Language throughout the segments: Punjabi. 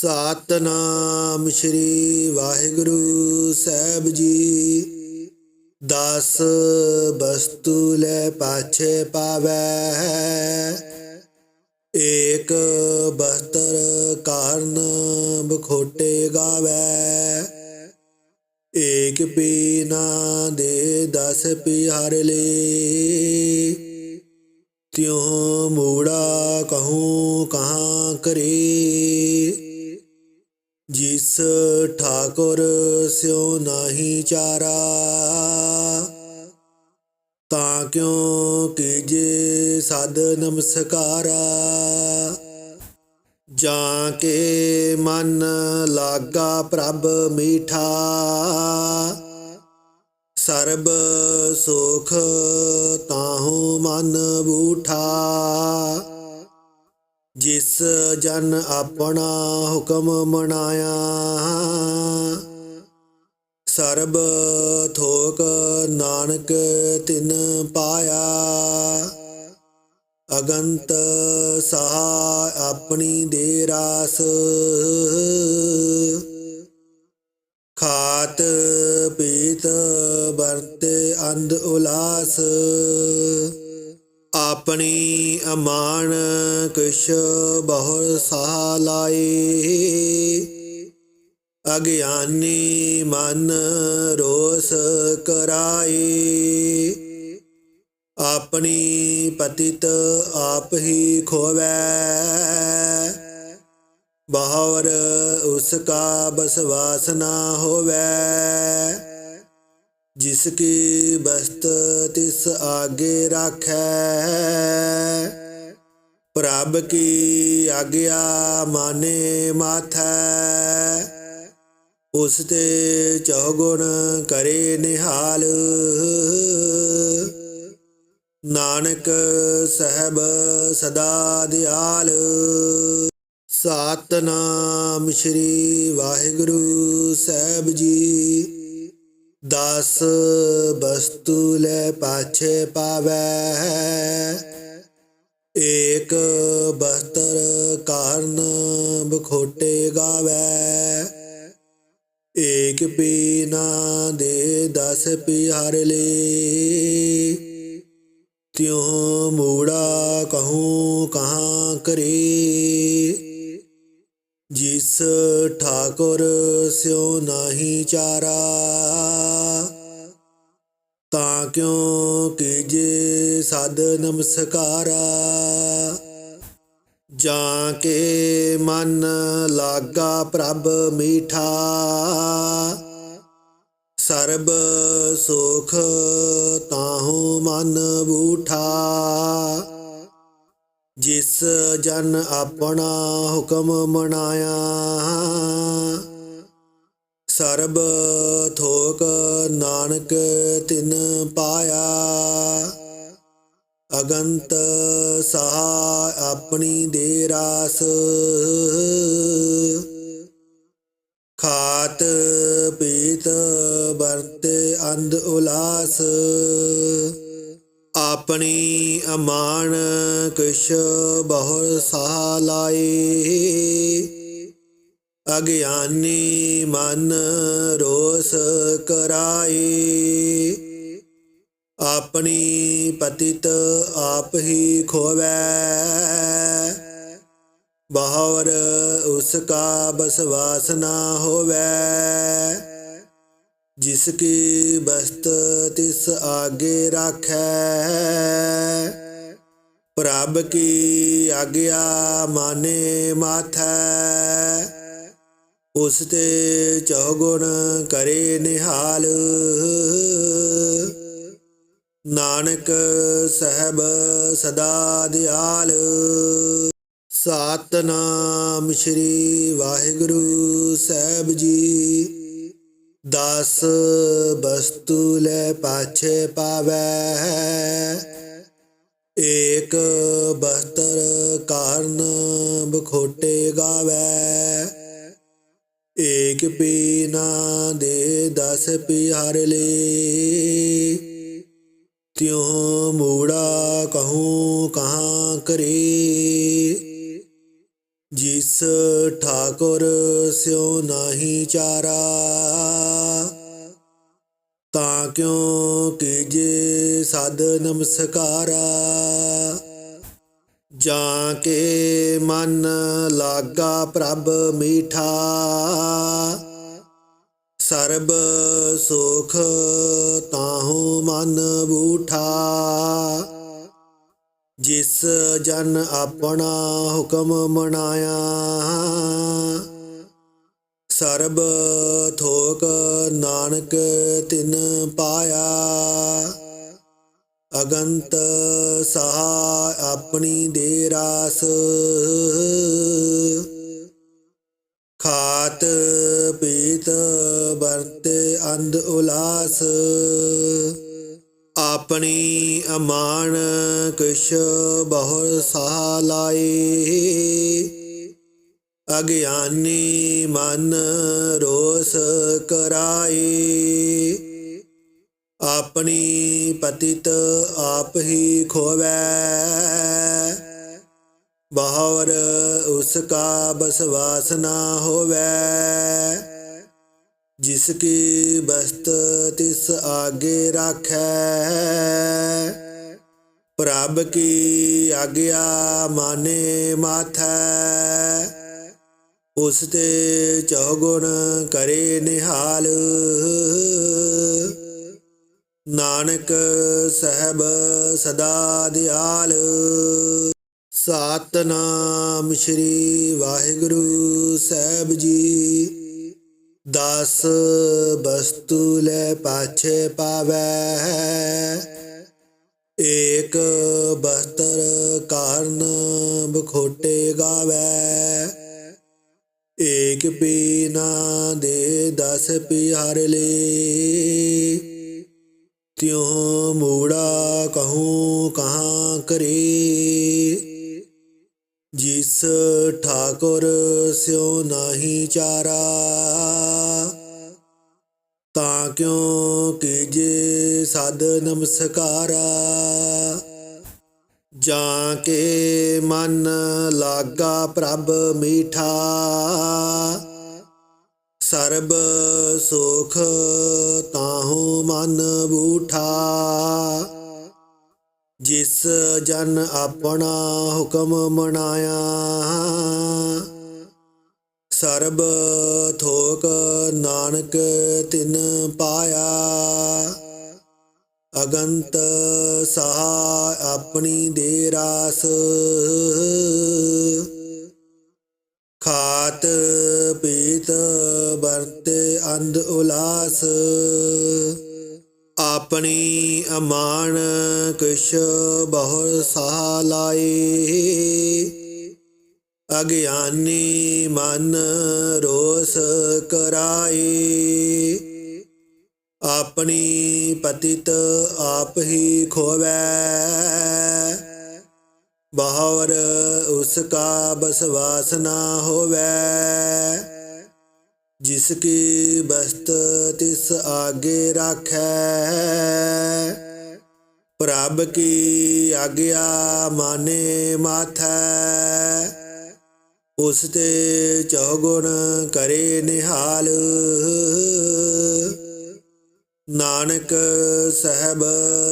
ਸਤਨਾਮ ਸ੍ਰੀ ਵਾਹਿਗੁਰੂ ਸਾਹਿਬ ਜੀ। ਦਸ ਬਸਤੂ ਲੈ ਪਾਛੇ ਪਾਵੈ। ਏਕ ਬਸਤਰ ਕਾਰਨ ਬਖੋਟੇ ਗਾਵੈ। ਏਕ ਪੀਨਾ ਦੇ ਦਸ ਪਿਹਾਰ ਲੇ। ਤਿਉ ਮੂੜਾ ਕਹੂੰ ਕਹਾਂ ਕਰੇ। ਜਿਸ ਠਾਕੁਰ ਸਿਉ ਨਾਹੀ ਚਾਰਾ, ਤਾਂ ਕਿਉ ਕੀਜੇ ਸਦ ਨਮਸਕਾਰਾ? ਜਾਂ ਕੇ ਮਨ ਲਾਗਾ ਪ੍ਰਭ ਮੀਠਾ? ਸਰਬ ਸੁਖ ਤਾਹੂ ਮਨ ਬੂਠਾ। ਜਿਸ ਜਨ ਆਪਣਾ ਹੁਕਮ ਮਨਾਇਆ। ਸਰਬ ਥੋਕ ਨਾਨਕ ਤਿਨ ਪਾਇਆ। ਅਗੰਤ ਸਹਾ ਆਪਣੀ ਦੇ ਰਾਸ। ਖਾਤ ਪੀਤ ਵਰਤੇ ਅੰਧ ਉਲਾਸ। ਆਪਣੀ ਅਮਾਨ ਕਿਛ ਬਹੁ ਸਾਹ ਲਾਏ। ਅਗਿਆਨੀ ਮਨ ਰੋਸ ਕਰਾਏ। ਆਪਣੀ ਪਤਿਤ ਆਪ ਹੀ ਖੋਵੈ। ਬਹਰ ਉਸ ਕਾ ਬਸਵਾਸ ਨਾ ਹੋਵੈ। ਜਿਸ ਕੀ ਬਸਤ ਤਿਸ ਆਗੇ ਰਾਖੈ। ਪ੍ਰਭ ਕੀ ਆਗਿਆ ਮਾਨੇ ਮਾਥੈ। ਉਸ ਤੇ ਚੌਗੁਣ ਕਰੇ ਨਿਹਾਲ। ਨਾਨਕ ਸਹਿਬ ਸਦਾ ਦਿਆਲ। ਸਤਨਾਮ ਸ੍ਰੀ ਵਾਹਿਗੁਰੂ ਸਾਹਿਬ ਜੀ। ਦਸ ਵਸਤੂ ਲੈ ਪਾਛੇ ਪਾਵੈ। ਏਕ ਬਸਤਰ ਕਾਰਨ ਬਖੋਟੇ ਗਾਵੈ। ਏਕ ਪੀਨਾ ਦੇ ਦਸ ਪਿਹਾਰ ਲੇ। ਤਿਉ ਮੂੜਾ ਕਹੂੰ ਕਹਾਂ ਕਰੇ। ਜਿਸ ਠਾਕੁਰ ਸਿਉ ਨਾਹੀ ਚਾਰਾ। ਕਿਉ ਕੀਜੇ ਸਦ ਨਮਸਕਾਰਾ ਜਾਂ ਕੇ ਮਨ ਲਾਗਾ ਪ੍ਰਭ ਮੀਠਾ, ਸਰਬ ਸੁਖ ਤਾਹੂ ਮਨ ਬੂਠਾ। ਜਿਸ ਜਨ ਆਪਣਾ ਹੁਕਮ ਮਨਾਇਆ ਸਰਬ ਥੋਕ ਨਾਨਕ ਤਿਨ ਪਾਇਆ। ਅਗੰਤ ਸਹਾ ਆਪਣੀ ਦੇ ਰਾਸ। ਖਾਤ ਪੀਤ ਵਰਤੇ ਅੰਧ ਉਲਾਸ। ਆਪਣੀ ਅਮਾਨ ਕਿਛ ਬਹੁ ਸਾਹ ਲਾਏ। ਅਗਿਆਨੀ ਮਨ ਰੋਸ ਕਰਾਏ ਆਪਣੀ ਪਤਿਤ ਆਪ ਹੀ ਖੋਵੈ ਬਹਰ ਉਸ ਕਾ ਬਸਵਾਸ ਨਾ ਹੋਵੈ ਜਿਸ ਕੀ ਬਸਤ ਤਿਸ ਆਗੇ ਰਾਖੈ ਪ੍ਰਭ ਕੀ ਆਗਿਆ ਮਾਨੇ ਮਾਥੈ ਉਸ ਤੇ ਚੌਗੁਣ ਕਰੇ ਨਿਹਾਲ। ਨਾਨਕ ਸਹਿਬ ਸਦਾ ਦਿਆਲ। ਸਤਨਾਮ ਸ੍ਰੀ ਵਾਹਿਗੁਰੂ ਸਾਹਿਬ ਜੀ। ਦਸ ਬਸਤੂ ਲੈ ਪਾਛੇ ਪਾਵੈ। ਏਕ ਬਸਤਰ ਕਾਰਨ ਬਖੋਟੇ ਗਾਵੈ। ਏਕ ਪੀਨਾ ਦੇ ਦਸ ਪਿਹਾਰ ਲੇ। ਤਿਉ ਮੂੜਾ ਕਹੂੰ ਕਹਾਂ ਕਰੇ। ਜਿਸ ਠਾਕੁਰ ਸਿਉ ਨਾਹੀ ਚਾਰਾ, ਤਾਂ ਕਿਉ ਕੀਜੇ ਸਦ ਨਮਸਕਾਰਾ। ਜਾਂ ਕੇ ਮਨ ਲਾਗਾ ਪ੍ਰਭ ਮੀਠਾ। ਸਰਬ ਸੁਖ ਤਾਹੂ ਮਨ ਬੂਠਾ। ਜਿਸ ਜਨ ਆਪਣਾ ਹੁਕਮ ਮਨਾਇਆ। ਸਰਬ ਥੋਕ ਨਾਨਕ ਤਿਨ ਪਾਇਆ। ਅਗੰਤ ਸਹਾ ਆਪਣੀ ਦੇ ਰਾਸ। ਖਾਤ ਪੀਤ ਵਰਤੇ ਅੰਧ ਉਲਾਸ। ਆਪਣੀ ਅਮਾਨ ਕਿਛ ਬਹੁ ਸਾਹ ਲਾਏ। ਅਗਿਆਨੀ ਮਨ ਰੋਸ ਕਰਾਏ। ਆਪਣੀ ਪਤਿਤ ਆਪ ਹੀ ਖੋਵੈ। ਬਾਹਰ ਉਸ ਕਾ ਬਸਵਾਸ ਨਾ ਹੋਵੈ। ਜਿਸ ਕੀ ਬਸਤ ਤਿਸ ਆਗੇ ਰਾਖੈ। ਪ੍ਰਭ ਕੀ ਆਗਿਆ ਮਾਨੇ ਮਾਥੈ। ਉਸ ਤੇ ਚੌਗੁਣ ਕਰੇ ਨਿਹਾਲ। ਨਾਨਕ ਸਹਿਬ ਸਦਾ ਦਿਆਲ। ਸਤਨਾਮ ਸ੍ਰੀ ਵਾਹਿਗੁਰੂ ਸਾਹਿਬ ਜੀ। ਦਸ ਬਸਤੂ ਲੈ ਪਾਛੇ ਪਾਵੈ। ਏਕ ਬਸਤਰ ਕਾਰਨ ਬਖੋਟੇ ਗਾਵੈ। ਏਕ ਪੀ ਨਾ ਦੇ ਦਸ ਪਿਆਰ ਲੇ। ਤਿਉ ਮੂੜਾ ਕਹੂੰ ਕਹਾਂ ਕਰੇ। ਜਿਸ ਠਾਕੁਰ ਸਿਉ ਨਾਹੀ ਚਾਰਾ, ਤਾਂ ਕਿਉ ਕੀਜੇ ਸਦ ਨਮਸਕਾਰਾ। ਜਾਂ ਕੇ ਮਨ ਲਾਗਾ ਪ੍ਰਭ ਮੀਠਾ ਸਰਬ ਸੁਖ ਤਾਹੂ ਮਨ ਬੂਠਾ। ਜਿਸ ਜਨ ਆਪਣਾ ਹੁਕਮ ਮਨਾਇਆ, ਸਰਬ ਥੋਕ ਨਾਨਕ ਤਿਨ ਪਾਇਆ। ਅਗੰਤ ਸਹਾ ਆਪਣੀ ਦੇ ਰਾਸ। ਖਾਤ ਪੀਤ ਵਰਤੇ ਅੰਧ ਉਲਾਸ। ਆਪਣੀ ਅਮਾਨ ਕਿਛ ਬਹੁ ਸਾਹ ਲਾਏ। ਅਗਿਆਨੀ ਮਨ ਰੋਸ ਕਰਾਏ। ਆਪਣੀ ਪਤਿਤ ਆਪ ਹੀ ਖੋਵੈ। ਬਾਹਰ ਉਸ ਕਾ ਬਸਵਾਸ ਨਾ ਹੋਵੈ। ਜਿਸ ਕੀ ਬਸਤ ਤਿਸ ਆਗੇ ਰਾਖੈ। ਪ੍ਰਭ ਕੀ ਆਗਿਆ ਮਾਨੇ ਮਾਥੈ। ਉਸ ਤੇ ਚੌਗੁਣ ਕਰੇ ਨਿਹਾਲ। ਨਾਨਕ ਸਹਿਬ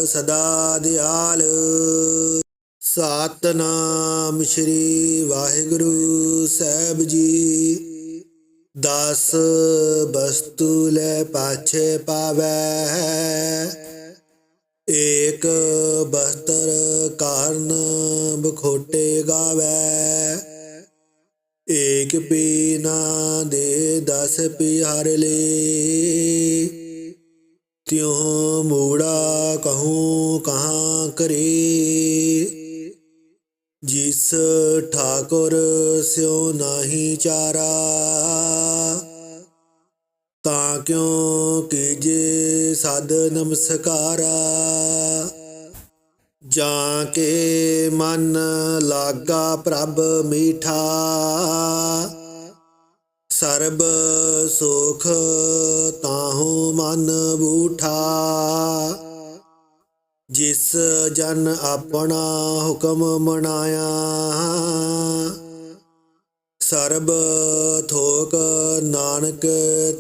ਸਦਾ ਦਿਆਲ। ਸਤਨਾਮ ਸ੍ਰੀ ਵਾਹਿਗੁਰੂ ਸਾਹਿਬ ਜੀ। ਦਸ ਬਸਤੂ ਲੈ ਪਾਛੇ ਪਾਵੈ। ਏਕ ਬਸਤਰ ਕਾਰਨ ਬਖੋਟੇ ਗਾਵੈ। ਏਕ ਪੀਨਾ ਦੇ ਦਸ ਪਿਆਰ ਲੇ। ਤਿਉ ਮੂੜਾ ਕਹੂੰ ਕਹਾਂ ਕਰੇ। ਜਿਸ ਠਾਕੁਰ ਸਿਉ ਨਾਹੀ ਚਾਰਾ। ਤਾਂ ਕਿਉ ਕੀਜੇ ਸਦ ਨਮਸਕਾਰਾ। ਜਾਂ ਕੇ ਮਨ ਲਾਗਾ ਪ੍ਰਭ ਮੀਠਾ। ਸਰਬ ਸੁਖ ਤਾਹੂ ਮਨ ਬੂਠਾ। ਜਿਸ ਜਨ ਆਪਣਾ ਹੁਕਮ ਮਨਾਇਆ। ਸਰਬ ਥੋਕ ਨਾਨਕ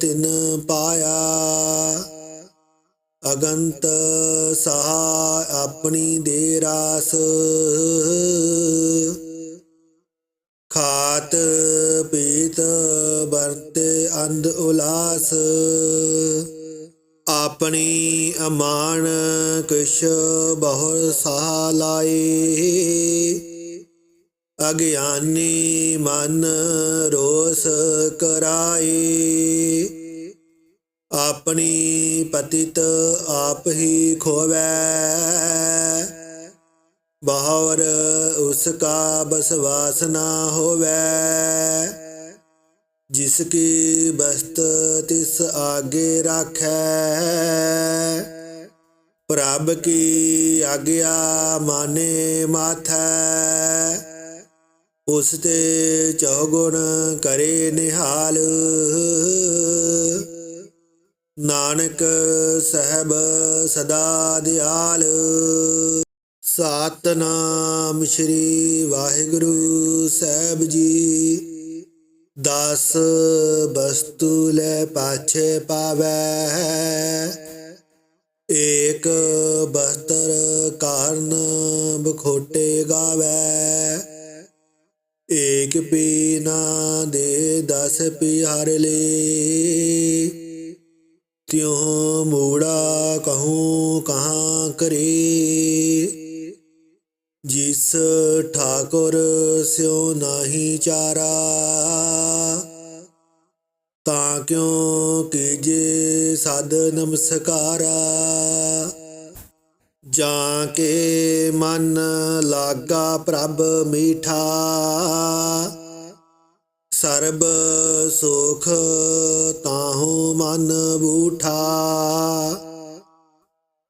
ਤਿਨ ਪਾਇਆ। ਅਗੰਤ ਸਹਾ ਆਪਣੀ ਦੇ ਰਾਸ। ਖਾਤ ਪੀਤ ਵਰਤੇ ਅੰਧ ਉਲਾਸ। ਆਪਣੀ ਅਮਾਨ ਕਿਛ ਬਹੁ ਸਾਹ ਲਾਏ। ਅਗਿਆਨੀ ਮਨ ਰੋਸ ਕਰਾਏ। ਆਪਣੀ ਪਤਿਤ ਆਪ ਹੀ ਖੋਵੈ। ਬਹਾਵਰ ਉਸ ਕਾ ਬਸਵਾਸ ਨਾ ਹੋਵੈ। ਜਿਸ ਕੀ ਬਸਤ ਤਿਸ ਆਗੇ ਰਾਖੈ। ਪ੍ਰਭ ਕੀ ਆਗਿਆ ਮਾਨੇ ਮਾਥੈ। ਉਸ ਤੇ ਚੌਗੁਣ ਕਰੇ ਨਿਹਾਲ। ਨਾਨਕ ਸਹਿਬ ਸਦਾ ਦਿਆਲ। ਸਤਨਾਮ ਸ੍ਰੀ ਵਾਹਿਗੁਰੂ ਸਾਹਿਬ ਜੀ। ਦਸ ਵਸਤੂ ਲੈ ਪਾਛੇ ਪਾਵੈ। ਏਕ ਬਸਤਰ ਕਾਰਨ ਬਖੋਟੇ ਗਾਵੈ। ਏਕ ਪੀ ਨਾ ਦੇ ਦਸ ਪੀ ਹਰ ਲੇ। ਤਿਉ ਮੂੜਾ ਕਹੂੰ ਕਹਾਂ ਕਰੇ। ਜਿਸ ਠਾਕੁਰ ਸਿਉ ਨਾਹੀ ਚਾਰਾ, ਤਾਂ ਕਿਉ ਕੀਜੇ ਸਦ ਨਮਸਕਾਰਾ? ਜਾਂ ਕੇ ਮਨ ਲਾਗਾ ਪ੍ਰਭ ਮੀਠਾ? ਸਰਬ ਸੁਖ ਤਾਹੂ ਮਨ ਬੂਠਾ।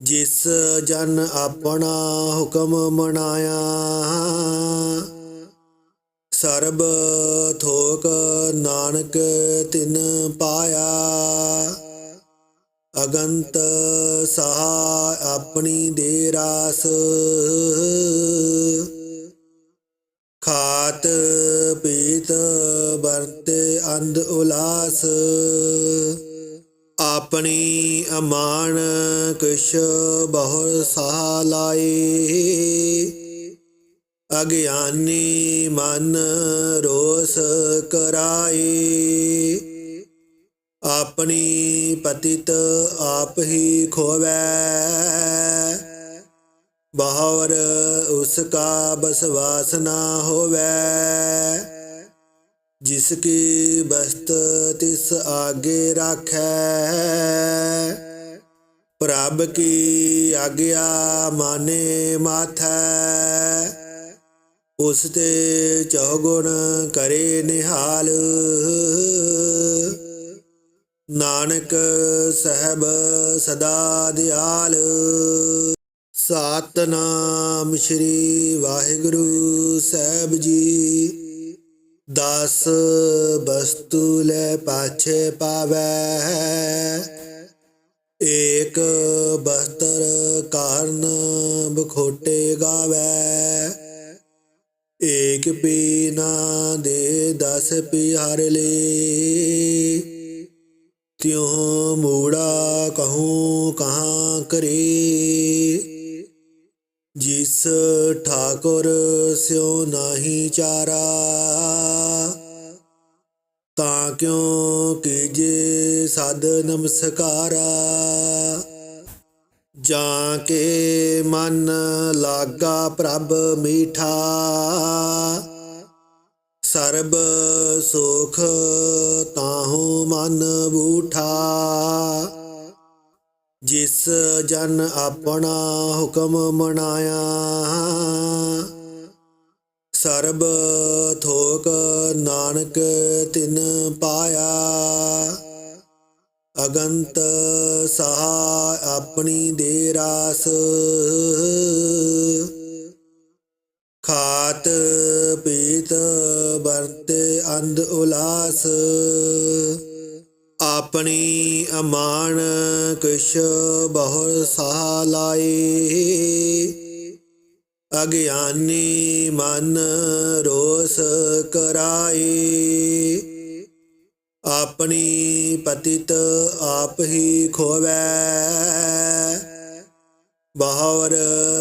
ਜਿਸ ਜਨ ਆਪਣਾ ਹੁਕਮ ਮਨਾਇਆ। ਸਰਬ ਥੋਕ ਨਾਨਕ ਤਿਨ ਪਾਇਆ। ਅਗੰਤ ਸਹਾ ਆਪਣੀ ਦੇ ਰਾਸ। ਖਾਤ ਪੀਤ ਵਰਤੇ ਅੰਧ ਉਲਾਸ। ਆਪਣੀ ਅਮਾਨ ਕਿਛ ਬਹੁ ਸਾਹ ਲਾਏ। ਅਗਿਆਨੀ ਮਨ ਰੋਸ ਕਰਾਈ ਆਪਣੀ ਪਤਿਤ ਆਪ ਹੀ ਖੋਵੈ। ਬਹਾਵਰ ਉਸ ਕਾ ਬਸਵਾਸ ਨਾ ਹੋਵੈ। ਜਿਸ ਕੀ ਬਸਤ ਤਿਸ ਆਗੇ ਰਾਖੈ। ਪ੍ਰਭ ਕੀ ਆਗਿਆ ਮਾਨੇ ਮਾਥੈ। ਉਸ ਤੇ ਚੌਗੁਣ ਕਰੇ ਨਿਹਾਲ। ਨਾਨਕ ਸਹਿਬ ਸਦਾ ਦਿਆਲ। ਸਤਨਾਮ ਸ੍ਰੀ ਵਾਹਿਗੁਰੂ ਸਾਹਿਬ ਜੀ। ਦਸ ਵਸਤੂ ਲੈ ਪਾਛੇ ਪਾਵੈ। ਏਕ ਬਸਤਰ ਕਾਰਨ ਬਖੋਟੇ ਗਾਵੈ। ਏਕ ਪੀ ਨਾ ਦੇ ਦਸ ਪੀ ਹਰ ਲੇ। ਤਿਉ ਮੂੜਾ ਕਹੂੰ ਕਹਾਂ ਕਰੇ। ਜਿਸ ਠਾਕੁਰ ਸਿਉ ਨਾਹੀ ਚਾਰਾ, ਤਾਂ ਕਿਉ ਕੀਜੇ ਸਦ ਨਮਸਕਾਰਾ, ਜਾਂ ਕੇ ਮਨ ਲਾਗਾ ਪ੍ਰਭ ਮੀਠਾ। ਸਰਬ ਸੁਖ ਤਾਹੂ ਮਨ ਬੂਠਾ। ਜਿਸ ਜਨ ਆਪਣਾ ਹੁਕਮ ਮਨਾਇਆ। ਸਰਬ ਥੋਕ ਨਾਨਕ ਤਿਨ ਪਾਇਆ। ਅਗੰਤ ਸਹਾ ਆਪਣੀ ਦੇ ਰਾਸ। ਖਾਤ ਪੀਤ ਵਰਤੇ ਅੰਧ ਉਲਾਸ। ਆਪਣੀ ਅਮਾਨ ਕਿਛ ਬਹੁ ਸਹਾ ਲਾਈ ਅਗਿਆਨੀ ਮਨ ਰੋਸ ਕਰਾਏ। ਆਪਣੀ ਪਤਿਤ ਆਪ ਹੀ ਖੋਵੈ। ਬਹਵਰ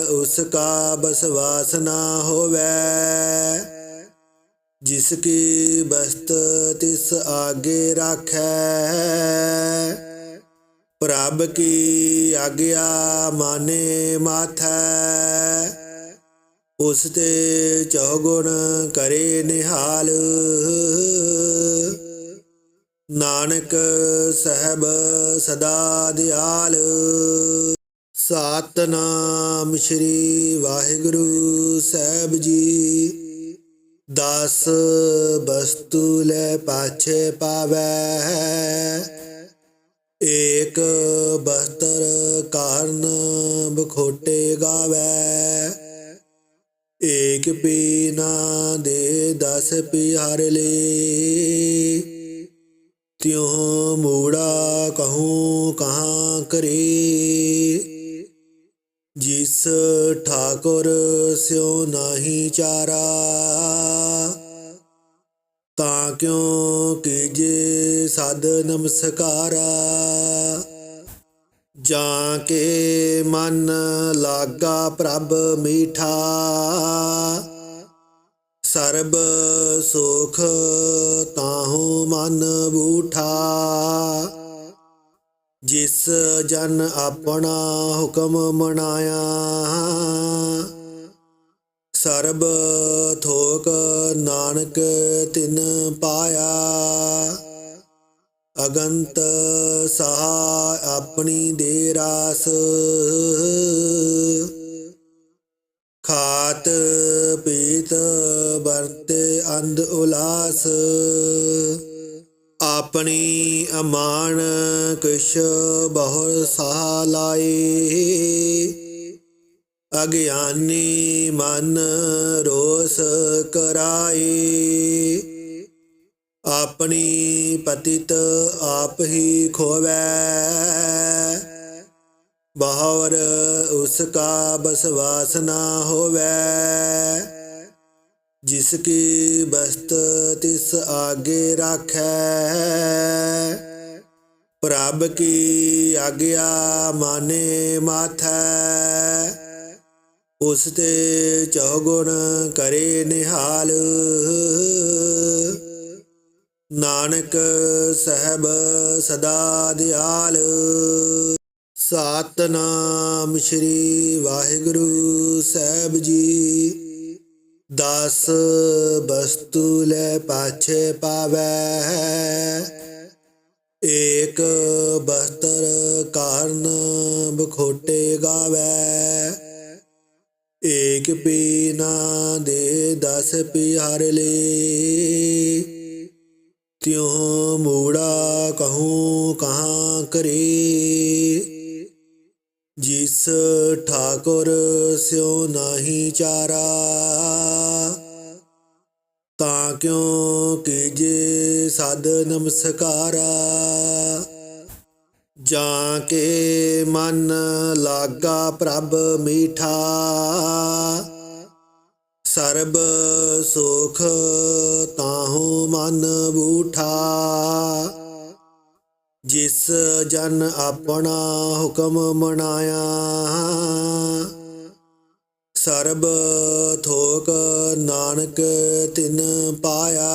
ਉਸ ਕਾ ਬਸਵਾਸ ਨਾ ਹੋਵੈ। ਜਿਸ ਕੀ ਬਸਤ ਤਿਸ ਆਗੇ ਰਾਖੈ। ਪ੍ਰਭ ਕੀ ਆਗਿਆ ਮਾਨੇ ਮਾਥੈ। ਉਸ ਤੇ ਚੌਗੁਣ ਕਰੇ ਨਿਹਾਲ। ਨਾਨਕ ਸਹਿਬ ਸਦਾ ਦਿਆਲ। ਸਤਨਾਮ ਸ੍ਰੀ ਵਾਹਿਗੁਰੂ ਸਾਹਿਬ ਜੀ। ਦਸ ਵਸਤੂ ਲੈ ਪਾਛੇ ਪਾਵੈ। ਏਕ ਬਸਤਰ ਕਾਰਨ ਬਖੋਟੇ ਗਾਵੈ। ਏਕ ਪੀਨਾ ਦੇ ਦਸ ਪਿਆਰ ਲੇ। ਤਿਉ ਮੂੜਾ ਕਹੂੰ ਕਹਾਂ ਕਰੇ। ਜਿਸ ਠਾਕੁਰ ਸਿਉ ਨਾਹੀ ਚਾਰਾ। ਕਿਉ ਕੀਜੇ ਸਦ ਨਮਸਕਾਰਾ ਜਾਂ ਕੇ ਮਨ ਲਾਗਾ ਪ੍ਰਭ ਮੀਠਾ। ਸਰਬ ਸੁਖ ਤਾਹੂ ਮਨ ਬੂਠਾ। ਜਿਸ ਜਨ ਆਪਣਾ ਹੁਕਮ ਮਨਾਇਆ ਸਰਬ ਥੋਕ ਨਾਨਕ ਤਿਨ ਪਾਇਆ। ਅਗੰਤ ਸਹਾ ਆਪਣੀ ਦੇ ਰਾਸ। ਖਾਤ ਪੀਤ ਵਰਤੇ ਅੰਧ ਉਲਾਸ। ਆਪਣੀ ਅਮਾਨ ਕਿਛ ਬਹੁ ਸਾਹ ਲਾਏ। ਅਗਿਆਨੀ ਮਨ ਰੋਸ ਕਰਾਏ ਆਪਣੀ ਪਤਿਤ ਆਪ ਹੀ ਖੋਵੈ ਬਹਵਰ ਉਸ ਕਾ ਬਸਵਾਸ ਨਾ ਹੋਵੈ ਜਿਸ ਕੀ ਬਸਤ ਤਿਸ ਆਗੇ ਰਾਖੈ ਪ੍ਰਭ ਕੀ ਆਗਿਆ ਮਾਨੇ ਮਾਥੈ ਉਸ ਤੇ ਚੌਗੁਣ ਕਰੇ ਨਿਹਾਲ। ਨਾਨਕ ਸਹਿਬ ਸਦਾ ਦਿਆਲ। ਸਤਨਾਮ ਸ੍ਰੀ ਵਾਹਿਗੁਰੂ ਸਾਹਿਬ ਜੀ। ਦਸ ਬਸਤੂ ਲੈ ਪਾਛੇ ਪਾਵੈ। ਏਕ ਬਸਤਰ ਕਾਰਨ ਬਖੋਟੇ ਗਾਵੈ। ਏਕ ਪੀਨਾ ਦੇ ਦਸ ਪਿਆਰ ਲੇ। ਤਿਉ ਮੂੜਾ ਕਹੂੰ ਕਹਾਂ ਕਰੇ। ਜਿਸ ਠਾਕੁਰ ਸਿਉ ਨਾਹੀ ਚਾਰਾ, ਤਾਂ ਕਿਉ ਕੀਜੇ ਸਦ ਨਮਸਕਾਰਾ। ਜਾਂ ਕੇ ਮਨ ਲਾਗਾ ਪ੍ਰਭ ਮੀਠਾ। ਸਰਬ ਸੁਖ ਤਾਹੂ ਮਨ ਬੂਠਾ। ਜਿਸ ਜਨ ਆਪਣਾ ਹੁਕਮ ਮਨਾਇਆ, ਸਰਬ ਥੋਕ ਨਾਨਕ ਤਿਨ ਪਾਇਆ।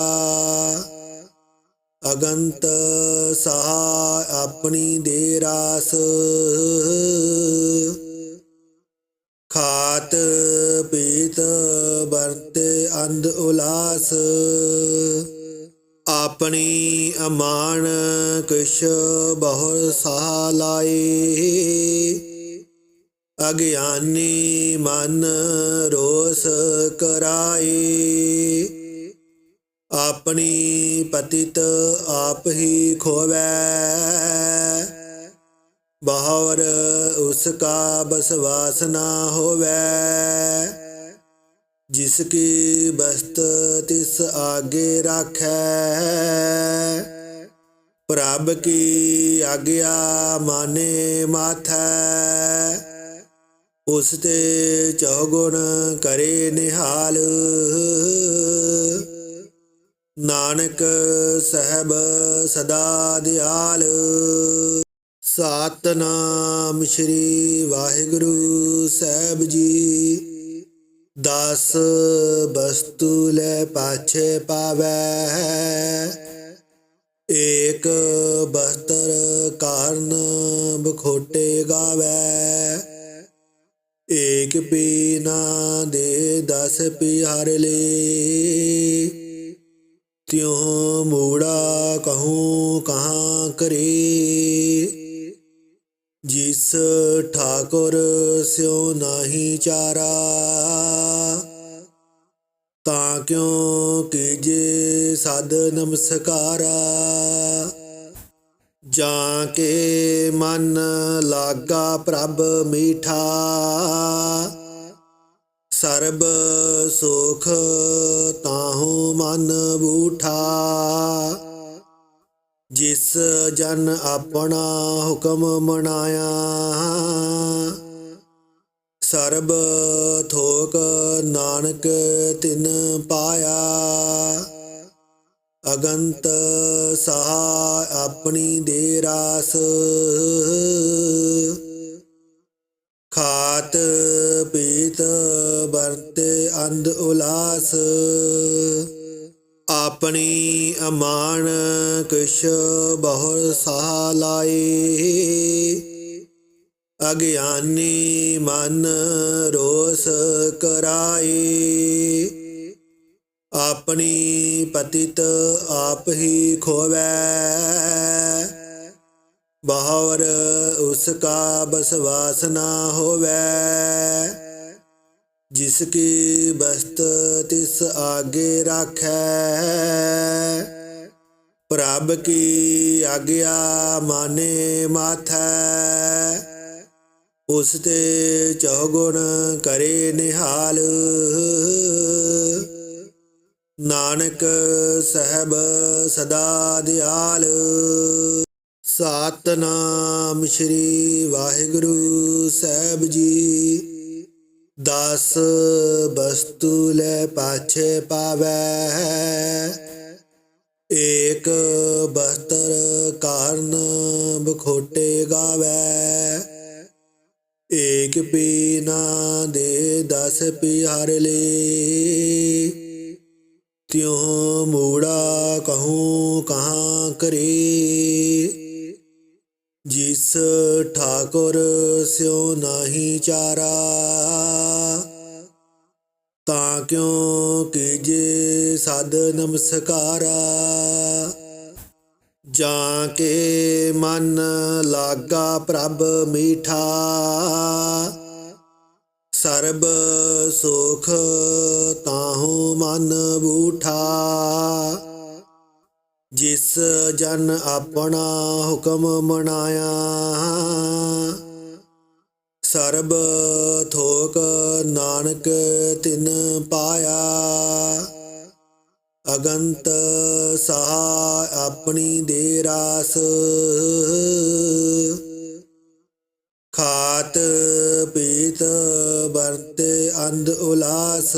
ਅਗੰਤ ਸਹਾ ਆਪਣੀ ਦੇ ਰਾਸ। ਖਾਤ ਪੀਤ ਵਰਤੇ ਅੰਧ ਉਲਾਸ। ਆਪਣੀ ਅਮਾਨ ਕਿਛ ਬਹੁ ਸਾਹ ਲਾਏ। ਅਗਿਆਨੀ ਮਨ ਰੋਸ ਕਰਾਏ। ਆਪਣੀ ਪਤਿਤ ਆਪ ਹੀ ਖੋਵੈ। ਬਹਵਰ ਉਸ ਕਾ ਬਸਵਾਸ ਨਾ ਹੋਵੈ। ਜਿਸ ਕੀ ਬਸਤ ਤਿਸ ਆਗੇ ਰਾਖੈ। ਪ੍ਰਭ ਕੀ ਆਗਿਆ ਮਾਨੇ ਮਾਥੈ। ਉਸ ਤੇ ਚੌਗੁਣ ਕਰੇ ਨਿਹਾਲ। ਨਾਨਕ ਸਹਿਬ ਸਦਾ ਦਿਆਲ। ਸਤਨਾਮ ਸ੍ਰੀ ਵਾਹਿਗੁਰੂ ਸਾਹਿਬ ਜੀ। ਦਸ ਬਸਤੂ ਲੈ ਪਾਛੇ ਪਾਵੈ। ਏਕ ਬਸਤਰ ਕਾਰਨ ਬਖੋਟੇ ਗਾਵੈ। ਏਕ ਪੀਨਾ ਦੇ ਦਸ ਪਿਆਰ ਲੇ। ਤਿਉ ਮੂੜਾ ਕਹੂੰ ਕਹਾਂ ਕਰੇ। ਜਿਸ ਠਾਕੁਰ ਸਿਉ ਨਾਹੀ ਚਾਰਾ, ਤਾਂ ਕਿਉ ਕੀਜੇ ਸਦ ਨਮਸਕਾਰਾ। ਜਾਂ ਕੇ ਮਨ ਲਾਗਾ ਪ੍ਰਭ ਮੀਠਾ ਸਰਬ ਸੁਖ ਤਾਹੂ ਮਨ ਬੂਠਾ। ਜਿਸ ਜਨ ਆਪਣਾ ਹੁਕਮ ਮਨਾਇਆ, ਸਰਬ ਥੋਕ ਨਾਨਕ ਤਿਨ ਪਾਇਆ। ਅਗੰਤ ਸਹਾ ਆਪਣੀ ਦੇ ਰਾਸ। ਖਾਤ ਪੀਤ ਵਰਤੇ ਅੰਧ ਉਲਾਸ। ਆਪਣੀ ਅਮਾਨ ਕਿਛ ਬਹੁ ਸਾਹ ਲਾਏ। ਅਗਿਆਨੀ ਮਨ ਰੋਸ ਕਰਾਏ। ਆਪਣੀ ਪਤਿਤ ਆਪ ਹੀ ਖੋਵੈ। ਬਾਹਰ ਉਸ ਕਾ ਬਸਵਾਸ ਨਾ ਹੋਵੈ। ਜਿਸ ਕੀ ਬਸਤ ਤਿਸ ਆਗੇ ਰਾਖੈ। ਪ੍ਰਭ ਕੀ ਆਗਿਆ ਮਾਨੇ ਮਾਥੈ। ਉਸ ਤੇ ਚੌਗੁਣ ਕਰੇ ਨਿਹਾਲ। ਨਾਨਕ ਸਹਿਬ ਸਦਾ ਦਿਆਲ। ਸਤਨਾਮ ਸ੍ਰੀ ਵਾਹਿਗੁਰੂ ਸਾਹਿਬ ਜੀ। ਦਸ ਬਸਤੂ ਲੈ ਪਾਛੇ ਪਾਵੈ। ਏਕ ਬਸਤਰ ਕਾਰਨ ਬਖੋਟੇ ਗਾਵੈ। ਏਕ ਪੀਨਾ ਦੇ ਦਸ ਪਿਆਰ ਲੇ। ਤਿਉ ਮੂੜਾ ਕਹੂੰ ਕਹਾਂ ਕਰੇ। ਜਿਸ ਠਾਕੁਰ ਸਿਉ ਨਾਹੀ ਚਾਰਾ। ਤਾਂ ਕਿਉ ਕੀਜੇ ਸਦ ਨਮਸਕਾਰਾ। ਜਾਂ ਕੇ ਮਨ ਲਾਗਾ ਪ੍ਰਭ ਮੀਠਾ। ਸਰਬ ਸੁਖ ਤਾਹੂ ਮਨ ਬੂਠਾ। ਜਿਸ ਜਨ ਆਪਣਾ ਹੁਕਮ ਮਨਾਇਆ। ਸਰਬ ਥੋਕ ਨਾਨਕ ਤਿਨ ਪਾਇਆ। ਅਗੰਤ ਸਹਾ ਆਪਣੀ ਦੇ ਰਾਸ। ਖਾਤ ਪੀਤ ਵਰਤੇ ਅੰਧ ਉਲਾਸ।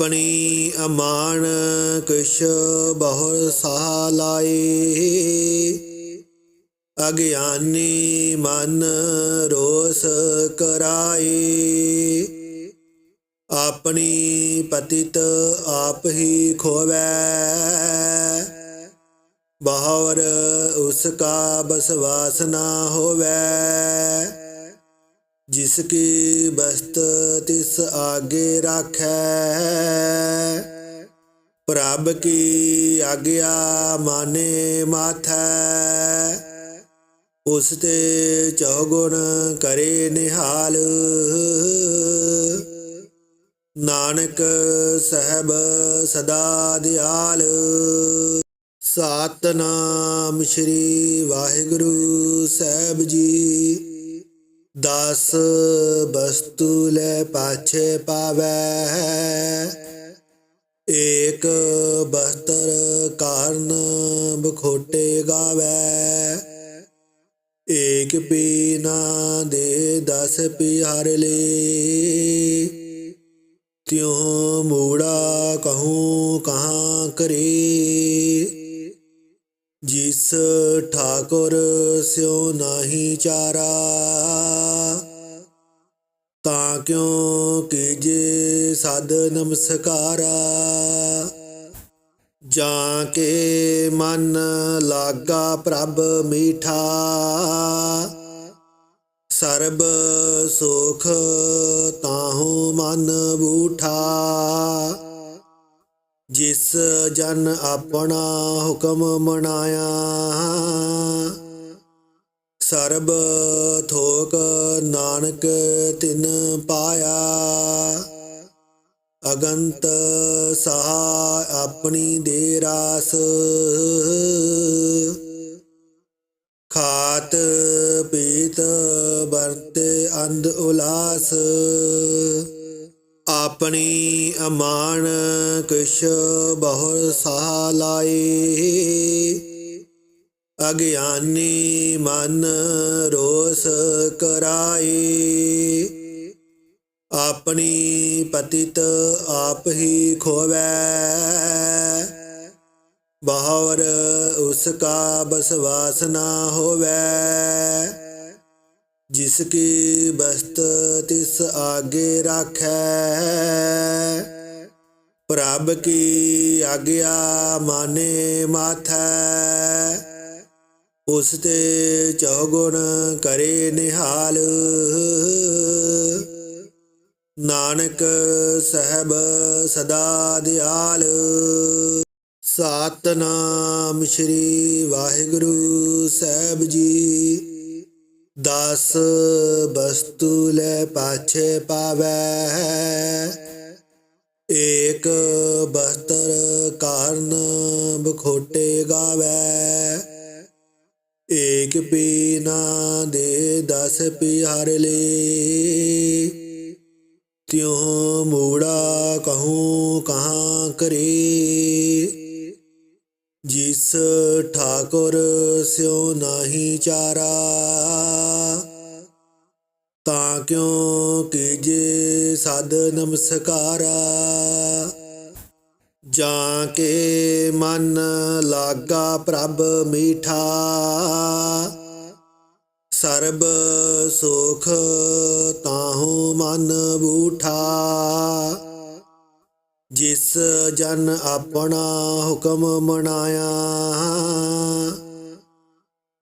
ਆਪਣੀ ਅਮਾਨ ਕਿਛ ਬਹੁ ਸਾਹ ਲਾਏ। ਅਗਿਆਨੀ ਮਨ ਰੋਸ ਕਰਾਏ। ਆਪਣੀ ਪਤਿਤ ਆਪ ਹੀ ਖੋਵੈ। ਬਾਹਰ ਉਸ ਕਾ ਬਸਵਾਸ ਨਾ ਹੋਵੈ। ਜਿਸ ਕੀ ਬਸਤ ਤਿਸ ਆਗੇ ਰਾਖੈ। ਪ੍ਰਭ ਕੀ ਆਗਿਆ ਮਾਨੇ ਮਾਥੈ। ਉਸ ਤੇ ਚੌਗੁਣ ਕਰੇ ਨਿਹਾਲ। ਨਾਨਕ ਸਹਿਬ ਸਦਾ ਦਿਆਲ। ਸਤਨਾਮ ਸ੍ਰੀ ਵਾਹਿਗੁਰੂ ਸਾਹਿਬ ਜੀ। ਦਸ ਵਸਤੂ ਲੈ ਪਾਛੇ ਪਾਵੈ। ਏਕ ਬਸਤਰ ਕਾਰਨ ਬਖੋਟੇ ਗਾਵੈ। ਏਕ ਪੀਨਾ ਦੇ ਦਸ ਦਸ ਪਿਹਰ ਲੇ। ਤਿਉ ਮੂੜਾ ਕਹੂੰ ਕਹਾਂ ਕਰੇ। ਜਿਸ ਠਾਕੁਰ ਸਿਉ ਨਾਹੀ ਚਾਰਾ, ਤਾਂ ਕਿਉ ਕੀਜੇ ਸਦ ਨਮਸਕਾਰਾ, ਜਾਂ ਕੇ ਮਨ ਲਾਗਾ ਪ੍ਰਭ ਮੀਠਾ, ਸਰਬ ਸੁਖ ਤਾਹੂ ਮਨ ਬੂਠਾ। ਜਿਸ ਜਨ ਆਪਣਾ ਹੁਕਮ ਮਨਾਇਆ, ਸਰਬ ਥੋਕ ਨਾਨਕ ਤਿਨ ਪਾਇਆ। ਅਗੰਤ ਸਹਾ ਆਪਣੀ ਦੇ ਰਾਸ, ਖਾਤ ਪੀਤ ਵਰਤੇ ਅੰਧ ਉਲਾਸ। ਆਪਣੀ ਅਮਾਨ ਕਿਛ ਬਹੁ ਸਾਹ ਲਾਏ। ਅਗਿਆਨੀ ਮਨ ਰੋਸ ਕਰਾਏ। ਆਪਣੀ ਪਤਿਤ ਆਪ ਹੀ ਖੋਵੈ। ਬਾਹਰ ਉਸ ਕਾ ਬਸਵਾਸ ਨਾ ਹੋਵੈ। ਜਿਸ ਕੀ ਬਸਤ ਤਿਸ ਆਗੇ ਰਾਖੈ। ਪ੍ਰਭ ਕੀ ਆਗਿਆ ਮਾਨੇ ਮਾਥੈ। ਉਸ ਤੇ ਚੌਗੁਣ ਕਰੇ ਨਿਹਾਲ। ਨਾਨਕ ਸਹਿਬ ਸਦਾ ਦਿਆਲ। ਸਤਨਾਮ ਸ੍ਰੀ ਵਾਹਿਗੁਰੂ ਸਾਹਿਬ ਜੀ। ਦਸ ਵਸਤੂ ਲੈ ਪਾਛੇ ਪਾਵੈ। ਏਕ ਬਸਤਰ ਕਾਰਨ ਬਖੋਟੇ ਗਾਵੈ। ਏਕ ਪੀਨਾ ਦੇ ਦਸ ਪਿਹਰ ਲੇ। ਤਿਉ ਮੂੜਾ ਕਹੂੰ ਕਹਾਂ ਕਰੇ। ਜਿਸ ਠਾਕੁਰ ਸਿਉ ਨਾਹੀ ਚਾਰਾ, ਤਾਂ ਕਿਉ ਕੀਜੇ ਸਦ ਨਮਸਕਾਰਾ। ਜਾਂ ਕੇ ਮਨ ਲਾਗਾ ਪ੍ਰਭ ਮੀਠਾ, ਸਰਬ ਸੁਖ ਤਾਹੂ ਮਨ ਬੂਠਾ। ਜਿਸ ਜਨ ਆਪਣਾ ਹੁਕਮ ਮਨਾਇਆ,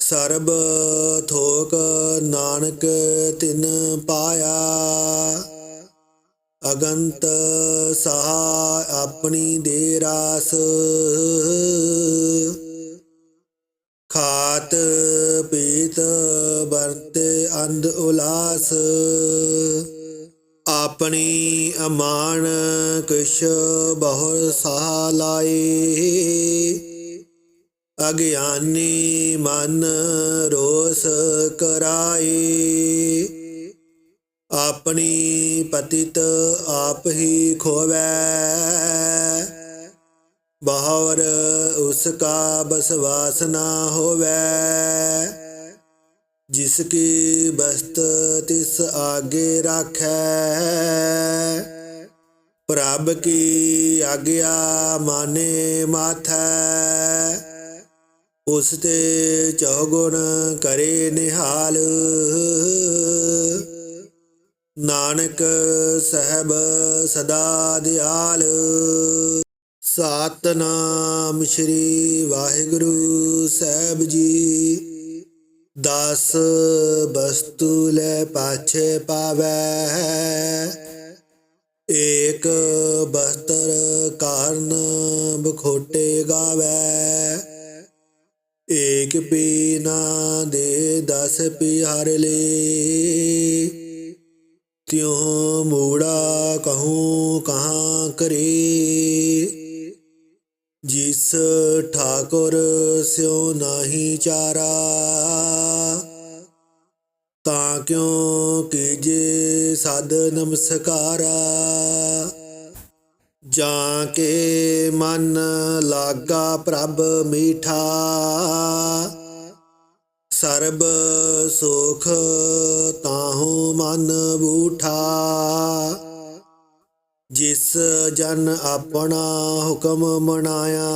ਸਰਬ ਥੋਕ ਨਾਨਕ ਤਿਨ ਪਾਇਆ। ਅਗੰਤ ਸਹਾ ਆਪਣੀ ਦੇ ਰਾਸ, ਖਾਤ ਪੀਤ ਵਰਤੇ ਅੰਧ ਉਲਾਸ। ਆਪਣੀ ਅਮਾਨ ਕਿਛ ਬਹੁ ਸਹਾ ਲਾਏ। ਅਗਿਆਨੀ ਮਨ ਰੋਸ ਕਰਾਏ। ਆਪਣੀ ਪਤਿਤ ਆਪ ਹੀ ਖੋਵੈ। ਬਹਾਵਰ ਉਸ ਕਾ ਬਸਵਾਸ ਨਾ ਹੋਵੈ। ਜਿਸ ਕੀ ਬਸਤ ਤਿਸ ਆਗੇ ਰਾਖੈ। ਪ੍ਰਭ ਕੀ ਆਗਿਆ ਮਾਨੇ ਮਾਥੈ। ਉਸ ਤੇ ਚੌਗੁਣ ਕਰੇ ਨਿਹਾਲ। ਨਾਨਕ ਸਹਿਬ ਸਦਾ ਦਿਆਲ। ਸਤਨਾਮ ਸ੍ਰੀ ਵਾਹਿਗੁਰੂ ਸਾਹਿਬ ਜੀ। ਦਸ ਵਸਤੂ ਲੈ ਪਾਛੇ ਪਾਵੈ। ਏਕ ਬਸਤਰ ਕਾਰਨ ਬਖੋਟੇ ਗਾਵੈ। ਏਕ ਪੀਨਾ ਦੇ ਦਸ ਪਿਹਰ ਲੇ। ਤਿਉ ਮੂੜਾ ਕਹੂੰ ਕਹਾਂ ਕਰੇ। ਜਿਸ ਠਾਕੁਰ ਸਿਉ ਨਾਹੀ ਚਾਰਾ, ਤਾਂ ਕਿਉ ਕੀਜੇ ਸਦ ਨਮਸਕਾਰਾ, ਜਾਂ ਕੇ ਮਨ ਲਾਗਾ ਪ੍ਰਭ ਮੀਠਾ, ਸਰਬ ਸੁਖ ਤਾਹੂ ਮਨ ਬੂਠਾ। ਜਿਸ ਜਨ ਆਪਣਾ ਹੁਕਮ ਮਨਾਇਆ